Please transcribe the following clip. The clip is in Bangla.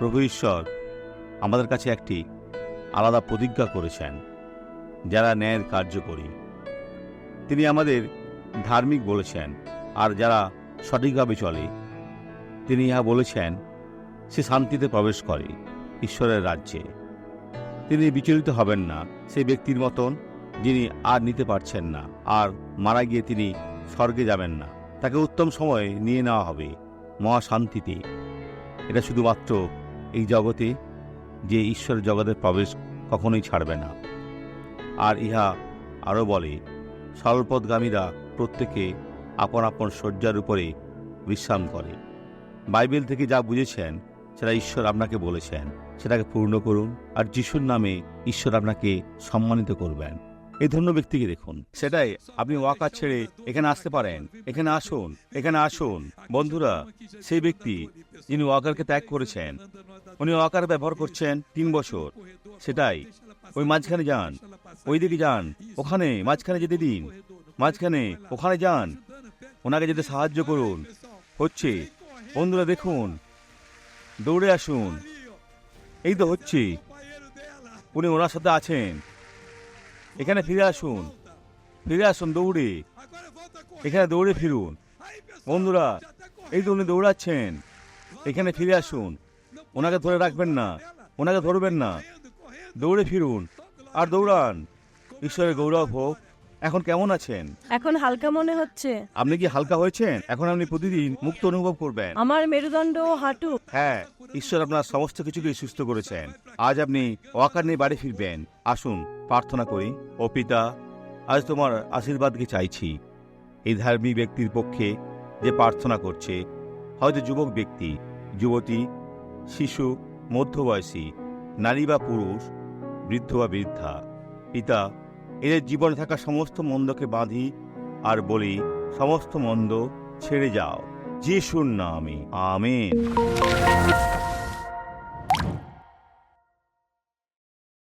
প্রভু ঈশ্বর আমাদের কাছে একটি আলাদা প্রতিজ্ঞা করেছেন, যারা ন্যায়ের কার্য করি তিনি আমাদের ধার্মিক বলেছেন, আর যারা সঠিকভাবে চলে, তিনি ইহা বলেছেন, সে শান্তিতে প্রবেশ করে ঈশ্বরের রাজ্যে। তিনি বিচলিত হবেন না সেই ব্যক্তির মতন, যিনি আর নিতে পারছেন না, আর মারা গিয়ে তিনি স্বর্গে যাবেন না। তাকে উত্তম সময়ে নিয়ে নেওয়া হবে মহাশান্তিতে। এটা শুধুমাত্র এই জগতে যে ঈশ্বর জগতের প্রবেশ কখনোই ছাড়বে না। আর ইহা আরও বলে সরলপথগামীরা প্রত্যেকে আপন আপন শয্যার উপরে বিশ্রাম করে। বাইবেল থেকে যা বুঝেছেন, সেটা ঈশ্বর আপনাকে বলেছেন। সেটাকে পূর্ণ করুন, আর যিশুর নামে ঈশ্বর আপনাকে সম্মানিত করবেন। এই ধরনের ব্যক্তিকে দেখুন। সেটাই, আপনি ওয়াকার ছেড়ে এখানে আসতে পারেন। এখানে আসুন এখানে আসুন। বন্ধুরা, সেই ব্যক্তি যিনি ওয়াকারকে ত্যাগ করেছেন, উনি ওয়াকার ব্যবহার করছেন তিন বছর। সেটাই, ওই মাঝখানে যান ওই দিকে যান, ওখানে, মাঝখানে যেতে দিন, মাঝখানে, ওখানে যান। ওনাকে যেতে সাহায্য করুন। হচ্ছে, বন্ধুরা দেখুন, দৌড়ে আসুন। এই তো হচ্ছে, উনি ওনার সাথে আছেন। এখানে ফিরে আসুন। ফিরে আসুন দৌড়ে। এখানে দৌড়ে ফিরুন। বন্ধুরা এই তো উনি দৌড়াচ্ছেন এখানে ফিরে আসুন। ওনাকে ধরে রাখবেন না ওনাকে ধরবেন না। দৌড়ে ফিরুন। আর দৌড়ান। ঈশ্বরের গৌরব হোক। এখন কেমন আছেন? এখন হালকা মনে হচ্ছে। আপনি কি হালকা হয়েছেন? এখন আপনি প্রতিদিন মুক্ত অনুভব করবেন। আমার মেরুদণ্ড ও হাঁটু। হ্যাঁ ঈশ্বর আপনার সমস্ত কিছুকে সুস্থ করেছেন। আজ আপনি ওয়াকার নিয়ে বাড়ি ফিরবেন। আসুন। প্রার্থনা করি, ও পিতা, আজ তোমার আশীর্বাদকে চাইছি? এই ধার্মিক ব্যক্তির পক্ষে যে প্রার্থনা করছে হয়তো যুবক ব্যক্তি, যুবতী, শিশু, মধ্যবয়সী, নারী বা পুরুষ, বৃদ্ধ বা বৃদ্ধা, পিতা, এদের জীবনে থাকা সমস্ত মন্দকে বাঁধি আর বলি, সমস্ত মন্দ ছেড়ে যাও, যিশুর নামে, আমেন।